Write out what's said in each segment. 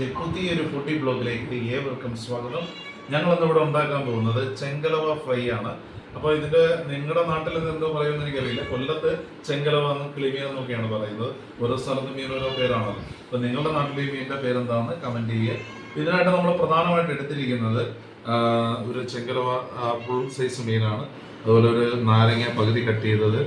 വ്ളോഗ്സിന്റെ പുതിയൊരു ഫുഡി ബ്ലോഗിലേക്ക് ഏവർക്കും സ്വാഗതം. ഞങ്ങൾ ഇന്ന് ഇവിടെ ഉണ്ടാക്കാൻ പോകുന്നത് ചെങ്കലവ ഫ്രൈ ആണ്. അപ്പോൾ ഇതിന്റെ നിങ്ങളുടെ നാട്ടിൽ നിന്ന് പറയുമെന്ന് എനിക്കറിയില്ല. കൊല്ലത്ത് ചെങ്കലവ എന്നും കിളിമീൻ എന്നൊക്കെയാണ് പറയുന്നത്. ഓരോ സ്ഥലത്തും മീൻ ഓരോ പേരാണല്ലോ അപ്പോൾ നിങ്ങളുടെ നാട്ടിലെ ഈ മീനിന്റെ പേരെന്താണെന്ന് കമന്റ് ചെയ്യുക. ഇതിനായിട്ട് നമ്മൾ പ്രധാനമായിട്ട് എടുത്തിരിക്കുന്നത് ഒരു ചെങ്കലവ ഫുൾ സൈസ് മീനാണ്. അതുപോലെ ഒരു നാരങ്ങ പകുതി കട്ട് ചെയ്തത്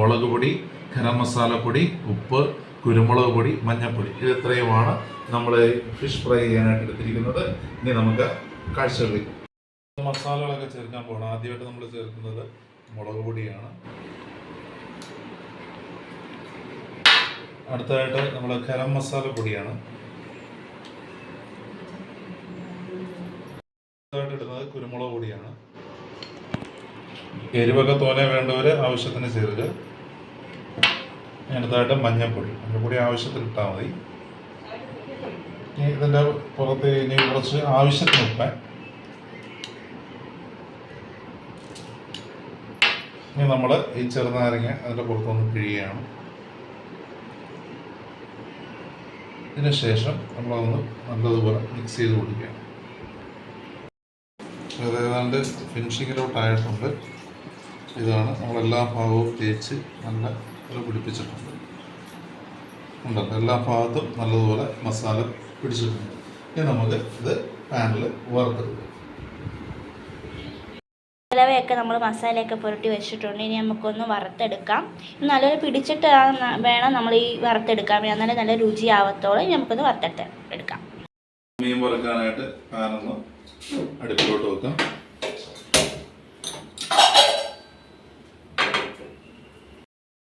മുളക് പൊടി ഗരം മസാലപ്പൊടി ഉപ്പ് കുരുമുളക് പൊടി മഞ്ഞൾപ്പൊടി. ഇത് ഇത്രയുമാണ് നമ്മൾ ഫിഷ് ഫ്രൈ ചെയ്യാനായിട്ട് എടുത്തിരിക്കുന്നത്? ഇനി നമുക്ക് കാഴ്ചകളിൽ മസാലകളൊക്കെ ചേർക്കാൻ പോകണം ആദ്യമായിട്ട് നമ്മൾ ചേർക്കുന്നത് മുളക് പൊടിയാണ്. അടുത്തതായിട്ട് നമ്മൾ ഗരം മസാല പൊടിയാണ്. അടുത്തതായിട്ട് ഇടുന്നത് കുരുമുളക് പൊടിയാണ്. എരിവൊക്കെ തോനെ വേണ്ടവർ ആവശ്യത്തിന് ചേർക്കുക അടുത്തതായിട്ട് മഞ്ഞൾപ്പൊടി മഞ്ഞൾപ്പൊടി ആവശ്യത്തിൽ ഇട്ടാൽ മതി. ഇനി ഇതിന്റെ പുറത്ത് ഇനി കുറച്ച് ആവശ്യത്തിന് ഉപ്പ്. ഇനി നമ്മൾ ഈ ചെറുനാരങ്ങ അതിന്റെ പുറത്തൊന്ന് പിഴിയുകയാണ് ഇതിന് ശേഷം നമ്മളതൊന്ന് നല്ലതുപോലെ മിക്സ് ചെയ്ത് കൊടുക്കുകയാണ് അത് ഏതാണ്ട് ഫിനിഷിങ്ങിലോട്ടായിട്ടുണ്ട് ഇതാണ് നമ്മളെല്ലാ ഭാഗവും തേച്ച് നല്ല പിടിപ്പിച്ചിട്ടുണ്ട്. ഉണ്ടല്ലോ എല്ലാ ഭാഗത്തും നല്ലതുപോലെ മസാല പിടിച്ചിട്ടുണ്ട്. ഇനി നമുക്ക് ഇത് പാനിൽ വറുത്തെടുക്കാം. ഇലവയൊക്കെ നമ്മൾ മസാലയൊക്കെ പുരട്ടി വെച്ചിട്ടുണ്ട്. ഇനി നമുക്കൊന്ന് വറുത്തെടുക്കാം. നല്ലൊരു പിടിച്ചിട്ട് വേണം നമ്മൾ ഈ വറുത്തെടുക്കാൻ. എന്നാലേ നല്ല രുചിയാവത്തോളം നമുക്കൊന്ന് വറുത്തെടുത്ത് എടുക്കാം മീൻ വറുക്കാനായിട്ട് പാനൊന്ന് അടുപ്പിലോട്ട് വെക്കാം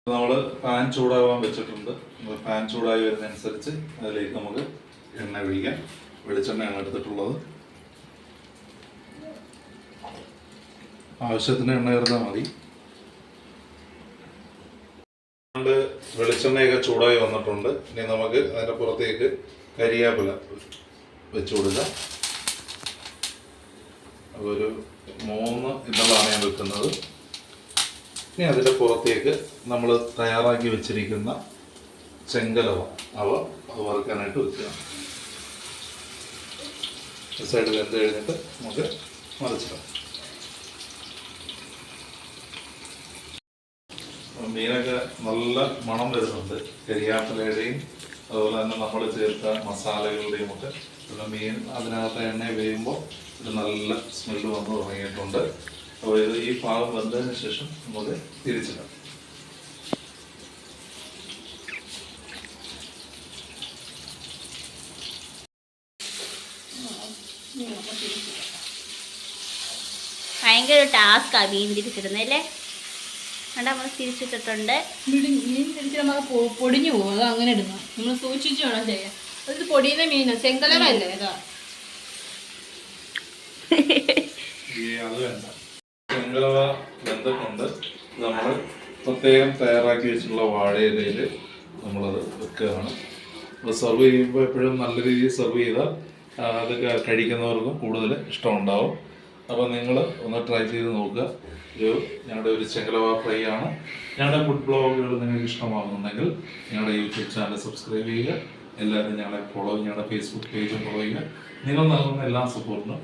നമ്മൾ പാൻ ചൂടാവാൻ വെച്ചിട്ടുണ്ട്. നമ്മൾ പാൻ ചൂടായി വരുന്നതനുസരിച്ച് അതിലേക്ക് നമുക്ക് എണ്ണ ഒഴിക്കാം. വെളിച്ചെണ്ണയാണ് എടുത്തിട്ടുള്ളത്. ആവശ്യത്തിന് എണ്ണ ചേർത്താൽ മതി. വെളിച്ചെണ്ണയൊക്കെ ചൂടായി വന്നിട്ടുണ്ട്. ഇനി നമുക്ക് അതിന്റെ പുറത്തേക്ക് കരിയാപ്പില വെച്ച് കൊടുക്കാം. ഒരു മൂന്ന് ഇതളാണ് ഞാൻ വെക്കുന്നത്. ഇനി അതിന്റെ പുറത്തേക്ക് നമ്മൾ തയ്യാറാക്കി വെച്ചിരിക്കുന്ന ചെങ്കലവ. അവ വറുക്കാനായിട്ട് വെക്കുക. സൈഡ് വെന്ത് കഴിഞ്ഞിട്ട് നമുക്ക് മറിച്ചിടാം. മീനൊക്കെ നല്ല മണം വരുന്നുണ്ട്. കരിയാപ്പിലയുടെയും അതുപോലെ തന്നെ നമ്മൾ ചേർത്ത മസാലകളുടെയും ഒക്കെ പിന്നെ മീൻ അതിനകത്ത് എണ്ണ വേയുമ്പോൾ ഒരു നല്ല സ്മെല്ല് വന്ന് തുടങ്ങിയിട്ടുണ്ട്. അപ്പോൾ ഈ പാവ് വന്നതിന് ശേഷം നമുക്ക് തിരിച്ചിടാം. ഭയങ്കര ഒരു ടാസ്ക്കാണ് മീൻ തിരിച്ചിടുന്നത് അല്ലേ? കണ്ടാ നമ്മൾ തിരിച്ചിട്ടിട്ടുണ്ട്. മീൻ മീൻ തിരിച്ച് നമ്മൾ പൊടിഞ്ഞു പോകും. അത് അങ്ങനെ ഇടുന്നു. നമ്മൾ സൂക്ഷിച്ചു വേണം ചെയ്യാൻ. അത് പൊടിയുന്ന മീന. ചെങ്കലവല്ലേ ഇതാ. ഈ അത് വേണ്ട. ചെങ്കലവ കൊണ്ട് നമ്മൾ പ്രത്യേകം തയ്യാറാക്കി വെച്ചിട്ടുള്ള വാഴയിലയിൽ നമ്മളത് വെക്കുകയാണ്. അപ്പോൾ സെർവ് ചെയ്യുമ്പോൾ എപ്പോഴും നല്ല രീതിയിൽ സെർവ് ചെയ്താൽ അത് കഴിക്കുന്നവർക്കും കൂടുതൽ ഇഷ്ടമുണ്ടാവും. അപ്പോൾ നിങ്ങൾ ഒന്ന് ട്രൈ ചെയ്ത് നോക്കുക. ഒരു ഞങ്ങളുടെ ഒരു ചെങ്കലവ ഫ്രൈ ആണ്. ഞങ്ങളുടെ ഫുഡ് ബ്ലോഗുകൾ നിങ്ങൾക്ക് ഇഷ്ടമാകുന്നുണ്ടെങ്കിൽ ഞങ്ങളുടെ യൂട്യൂബ് ചാനൽ സബ്സ്ക്രൈബ് ചെയ്യുക. എല്ലാവരും ഞങ്ങളെ ഫോളോ ഞങ്ങളുടെ ഫേസ്ബുക്ക് പേജും ഫോളോ ചെയ്യുക. നിങ്ങൾ നൽകുന്ന എല്ലാ സപ്പോർട്ടിനും